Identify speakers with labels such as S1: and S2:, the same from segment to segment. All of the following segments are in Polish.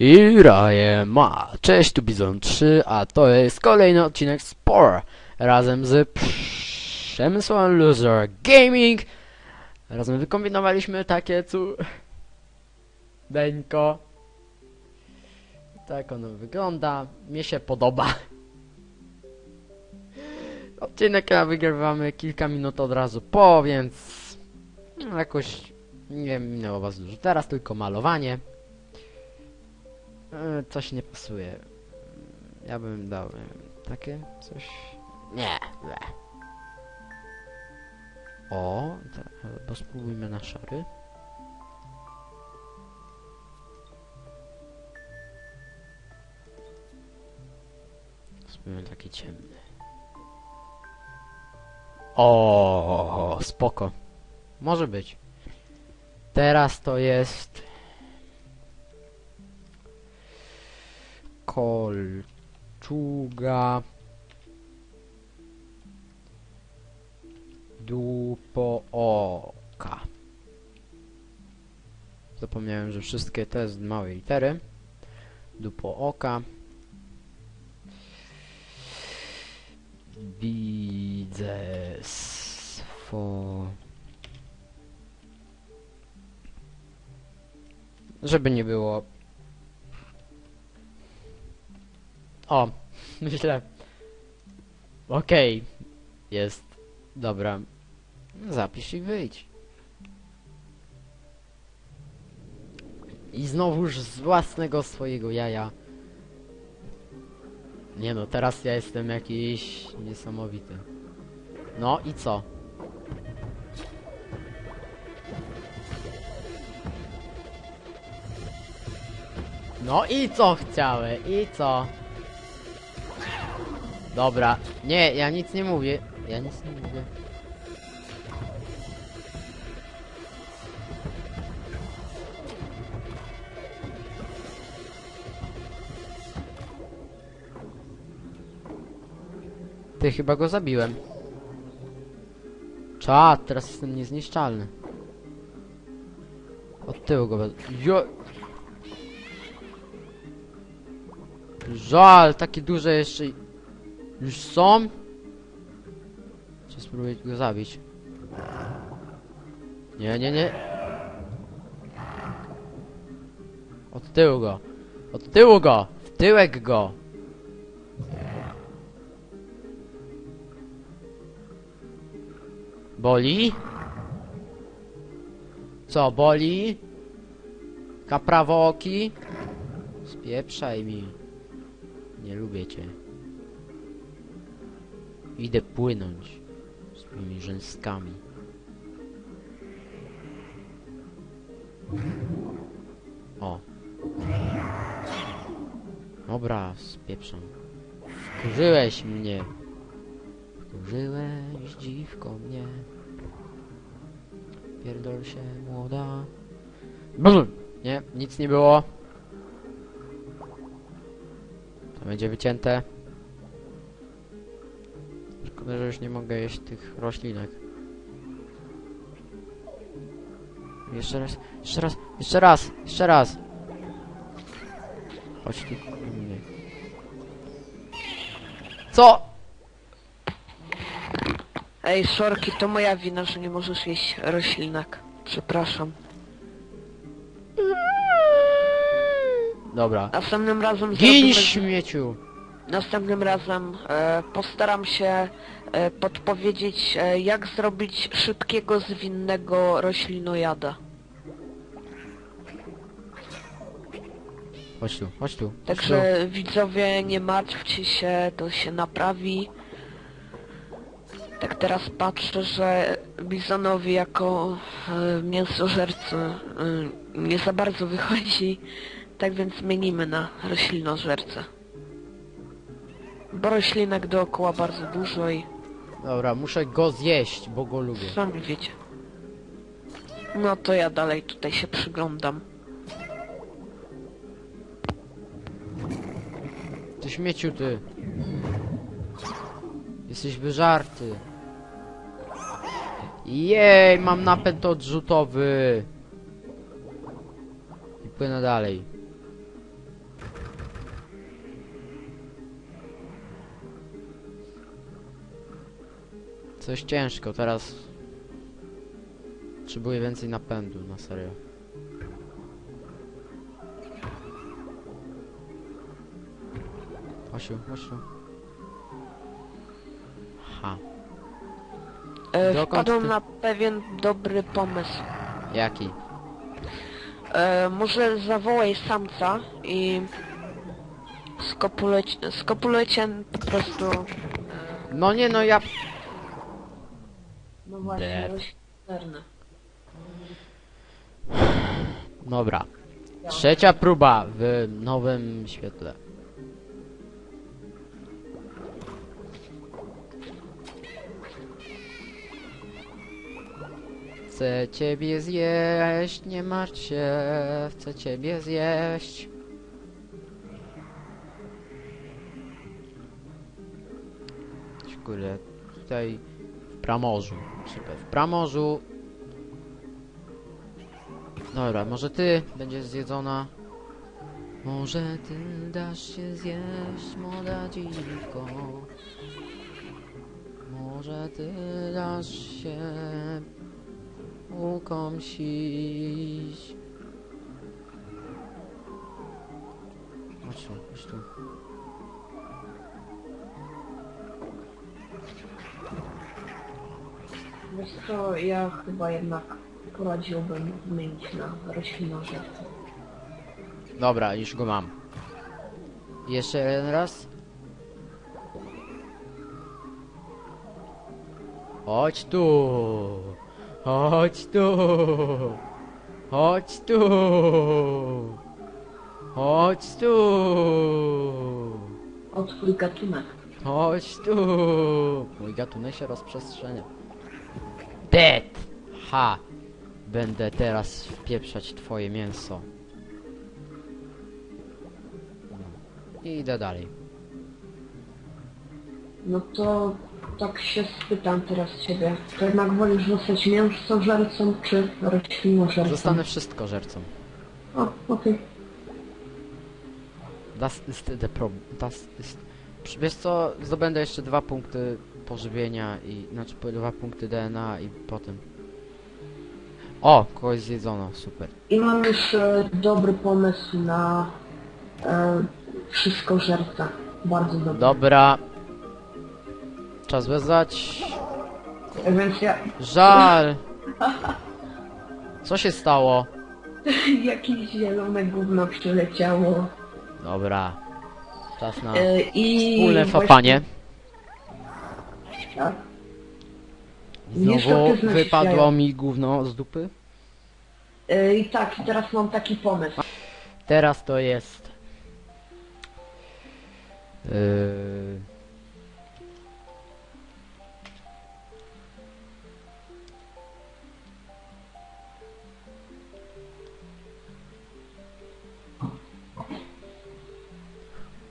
S1: Hiraje ma. Cześć, tu Bizon 3, a to jest kolejny odcinek Spore razem z Przemysłem Loser Gaming. Razem wykombinowaliśmy takie cu... Deńko. Tak ono wygląda. Mnie się podoba. Odcinek ja wygrywamy kilka minut od razu po, więc jakoś nie minęło was dużo. Teraz tylko malowanie. E, Coś nie pasuje. Ja bym dał nie takie coś. Nie, ble. O, bo spróbujmy na szary. Spróbujmy taki ciemny. O, spoko. Może być. Teraz to jest kolczuga dupo oka. Zapomniałem, że wszystkie te z małej litery. Dupo oka. Widzę swo... Żeby nie było. O, myślę. Okej, jest. Dobra. Zapisz i wyjdź. I znowuż z własnego swojego jaja. Nie no, teraz ja jestem jakiś niesamowity. No i co? No i co chciałem? I co? Dobra. Nie, ja nic nie mówię. Ja nic nie mówię. Ty chyba go zabiłem. Czad, teraz jestem niezniszczalny. Od tyłu go bez... Jo... Żal, takie duże jeszcze już są. Trzeba spróbować go zabić. Nie, nie, nie. Od tyłu go. Od tyłu go. W tyłek go. Boli? Co, boli? Kaprawoki? Spieprzaj mi. Nie lubię cię. Idę płynąć z moimi rzęskami. O. Dobra, spieprzam. Wkurzyłeś mnie. Wkurzyłeś dziwko mnie. Pierdol się młoda. Brr. Nie, nic nie było. To będzie wycięte. Szkoda, że już nie mogę jeść tych roślinek. Jeszcze raz, jeszcze raz, jeszcze raz, jeszcze raz. Chodź tu. Nie. Co?
S2: Ej, sorki, to moja wina, że nie możesz jeść roślinek. Przepraszam.
S1: Dobra.
S2: Następnym razem
S1: Gin
S2: zrobimy...
S1: śmieciu!
S2: Następnym razem e, postaram się e, podpowiedzieć, e, jak zrobić szybkiego, zwinnego roślinojada.
S1: Chodź tu, chodź tu. Chodź tu.
S2: Także widzowie, nie martwcie się, to się naprawi. Tak teraz patrzę, że bizonowi jako e, mięsożercy e, nie za bardzo wychodzi, tak więc zmienimy na roślinożercę. Bo roślinek dookoła bardzo dużo i
S1: Dobra, muszę go zjeść, bo go lubię.
S2: sami wiecie. No to ja dalej tutaj się przyglądam.
S1: Ty śmieciu ty. Jesteś wyżarty. Jej, mam napęd odrzutowy. I płynę dalej. Coś ciężko, teraz... Potrzebuję więcej napędu, na serio. Osiu, tu. Ha,
S2: E,
S1: Dokąd
S2: wpadłem
S1: ty-
S2: na pewien dobry pomysł.
S1: jaki?
S2: E, może zawołaj samca i skopuleć, skopulujcie po prostu...
S1: No nie, no ja... Właśnie. Dobra. Trzecia próba w nowym świetle. Chcę ciebie zjeść, nie martw się, chcę ciebie zjeść. Kurde, tutaj Pramorzu, super, w Pramorzu Dobra, może ty będziesz zjedzona. Może ty dasz się zjeść, młoda dziwko. Może ty dasz się ukąsić. Chodź tu, chodź tu.
S2: Wiesz co, ja chyba jednak poradziłbym zmienić na roślinożercę.
S1: Dobra, już go mam. Jeszcze jeden raz. Chodź tu. Chodź tu. Chodź tu. Chodź tu.
S2: O twój gatunek.
S1: Chodź tu. Mój gatunek się rozprzestrzenia. Dead. Ha. Będę teraz wpieprzać twoje mięso. I idę dalej.
S2: No to tak się spytam teraz ciebie. To jednak wolisz zostać mięsożercą czy roślinożercą?
S1: Zostanę wszystko żercą.
S2: O, okej.
S1: Das ist the problem. Das ist... Wiesz co, zdobędę jeszcze dwa punkty pożywienia i... Znaczy po- dwa punkty DNA i potem... O! Kogoś zjedzono, super.
S2: I mam już e, dobry pomysł na e, wszystkożerca. Bardzo dobry.
S1: Dobra. Czas wezwać.
S2: Więc ja...
S1: Żal! Co się stało?
S2: Jakieś zielone gówno przyleciało.
S1: Dobra. Czas na
S2: E, I...
S1: wspólne
S2: właśnie-
S1: fapanie.
S2: Tak.
S1: Znowu wypadło mi gówno z dupy.
S2: E, I tak, i teraz mam taki pomysł.
S1: Teraz to jest... Yy...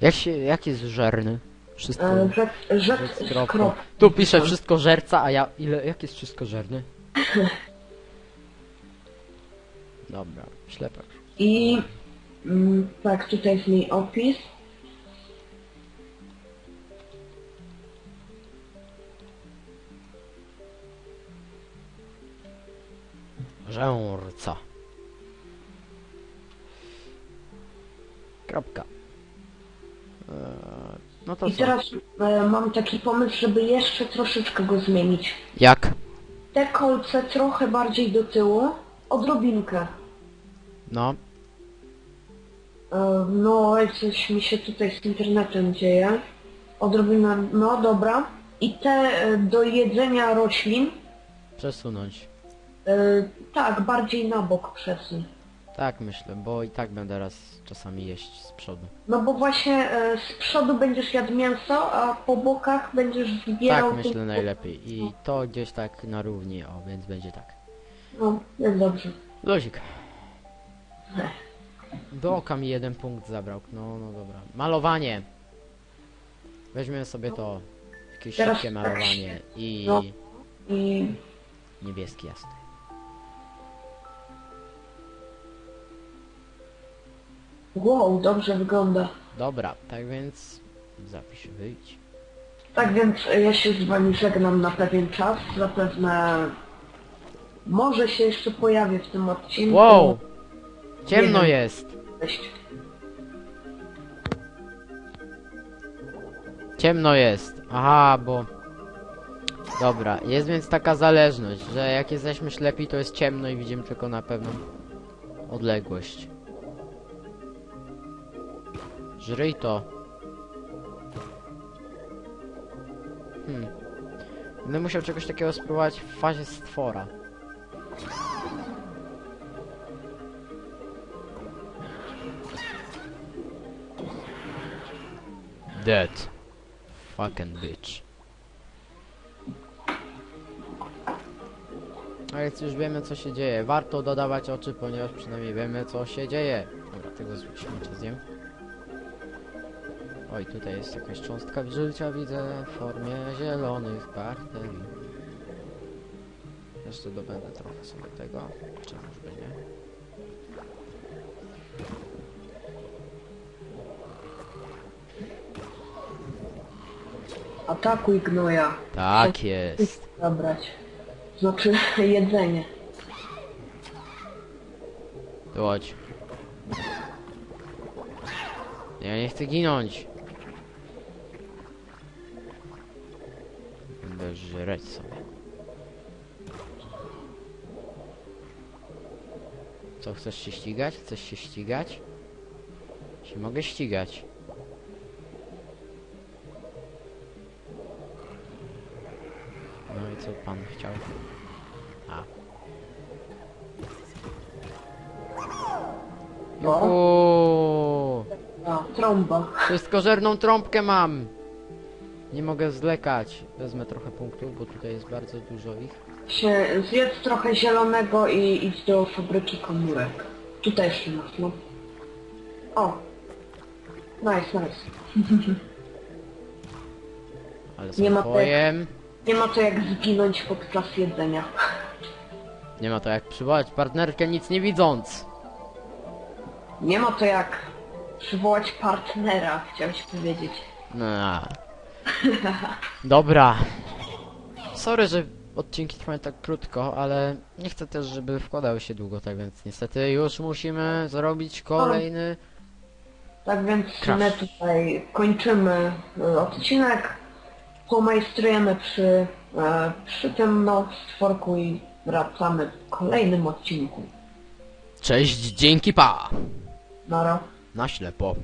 S1: Jak się, jak jest żerny? Wszystko...
S2: Rzec, rzec z
S1: kropką.
S2: krop.
S1: Tu pisze wszystko żerca, a ja... Ile... Jak jest wszystko żerny? Dobra, ślepak.
S2: I... Mm, tak, tutaj jest mi opis.
S1: Żęrca. Kropka. Eee, no to
S2: I
S1: co?
S2: teraz e, mam taki pomysł, żeby jeszcze troszeczkę go zmienić.
S1: Jak?
S2: Te kolce trochę bardziej do tyłu, odrobinkę.
S1: No,
S2: E, no, coś mi się tutaj z internetem dzieje. Odrobinę, no dobra. I te e, do jedzenia roślin,
S1: przesunąć.
S2: e, tak, bardziej na bok przesuń.
S1: Tak myślę, bo i tak będę raz czasami jeść z przodu.
S2: No bo właśnie e, z przodu będziesz jadł mięso, a po bokach będziesz zbierał...
S1: Tak myślę najlepiej. I to gdzieś tak na równi, o, więc będzie tak.
S2: No, jest dobrze.
S1: Luzik. Do oka mi jeden punkt zabrał. No, no dobra. Malowanie. Weźmiemy sobie to. Jakieś
S2: Teraz
S1: szybkie
S2: tak
S1: malowanie.
S2: się-
S1: I
S2: no. I
S1: niebieski jasny.
S2: Wow, dobrze wygląda.
S1: Dobra, tak więc zapisz wyjdź.
S2: Tak więc ja się z wami żegnam na pewien czas. Zapewne może się jeszcze pojawię w tym odcinku.
S1: Wow! Ciemno jest.
S2: Cześć.
S1: Ciemno jest. Aha, bo... Dobra, jest więc taka zależność, że jak jesteśmy ślepi, to jest ciemno i widzimy tylko na pewną odległość. Żryj to. Hmm. Będę musiał czegoś takiego spróbować w fazie stwora. Dead. Fucking bitch. A więc już wiemy co się dzieje. Warto dodawać oczy, ponieważ przynajmniej wiemy co się dzieje. Dobra, tego śmiecia zjem. Oj, tutaj jest jakaś cząstka życia, widzę, w formie zielonych bakteri. Jeszcze dobędę trochę sobie tego. Czemuż by nie?
S2: Atakuj gnoja.
S1: Tak jest.
S2: Zabrać. Znaczy jedzenie.
S1: To chodź. Ja nie chcę ginąć. Żreć sobie. Co, chcesz się ścigać? Chcesz się ścigać? Się mogę ścigać. No i co pan chciał? A.
S2: No.
S1: Uuu.
S2: A, trąba.
S1: Wszystkożerną trąbkę mam. Nie mogę zlekać. Wezmę trochę punktów, bo tutaj jest bardzo dużo ich.
S2: Się zjedz trochę zielonego i idź do fabryki komórek. Tutaj jeszcze masz, no. O. Nice, nice.
S1: Ale
S2: Nie ma
S1: są twojem.
S2: Nie ma to jak zginąć podczas jedzenia.
S1: Nie ma to jak przywołać partnerkę nic nie widząc.
S2: Nie ma to jak przywołać partnera, chciałeś powiedzieć.
S1: No. Dobra. Sorry, że odcinki trwają tak krótko, ale nie chcę też, żeby wkładały się długo, tak więc niestety już musimy zrobić kolejny.
S2: Tak więc
S1: Crash.
S2: my tutaj kończymy e, odcinek. Pomajstrujemy przy, e, przy tym no, stworku i wracamy w kolejnym odcinku.
S1: Cześć, dzięki pa!
S2: Nara.
S1: Na ślepo.